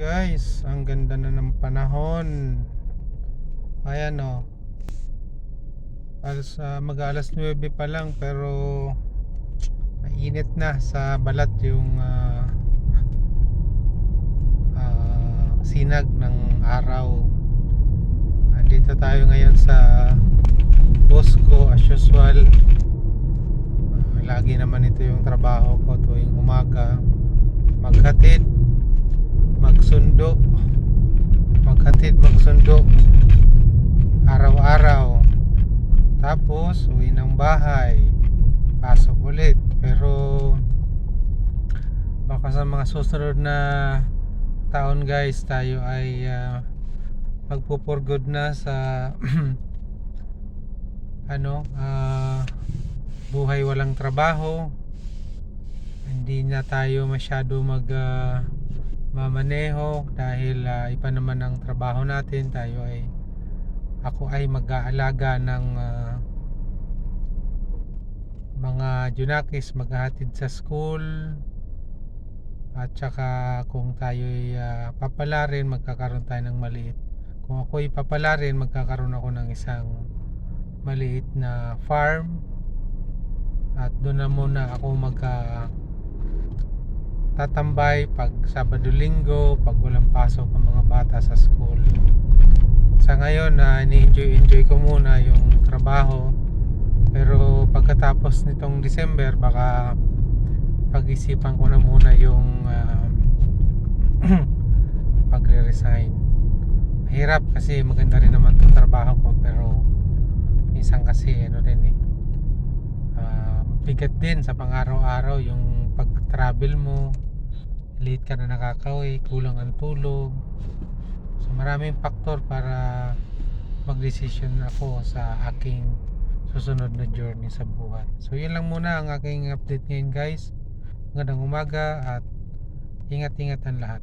guys, ang ganda na ng panahon. Ayan o. Alas, ah, mag alas 9 pa lang pero mainit na sa balat yung ah, ah, sinag ng araw. Andito tayo ngayon sa Bosco as usual. Ah, lagi naman ito yung trabaho ko tuwing umaga. Maghatid, bahay. Pasok ulit. Pero, baka sa mga susunod na taon guys, tayo ay uh, magpo-for-good na sa ano, ah, buhay walang trabaho. Hindi na tayo masyado mag ah, mamaneho dahil ah, iba naman ang trabaho natin. Tayo ay ako ay mag-aalaga ng ah, mga junakis maghahatid sa school. At saka kung tayo ay ah, papalarin magkakaroon tayo ng maliit. Kung ako ay papalarin magkakaroon ako ng isang maliit na farm. At doon na muna ako magka tatambay pag Sabado Linggo pag walang pasok ang mga bata sa school. Sa ngayon na ni-enjoy enjoy ko muna yung trabaho pagkatapos nitong December baka pag-isipan ko na muna yung ah, pagre-resign. Mahirap kasi maganda rin naman itong trabaho ko pero minsan kasi ano din eh ah, bigat din sa pang-araw-araw yung pag-travel mo. Late ka na nakakauwi kulang ang tulog. So maraming faktor para magdesisyon ako sa aking susunod na journey sa buhay. So yun lang muna ang aking update ngayon guys. Magandang umaga at ingat-ingat ang lahat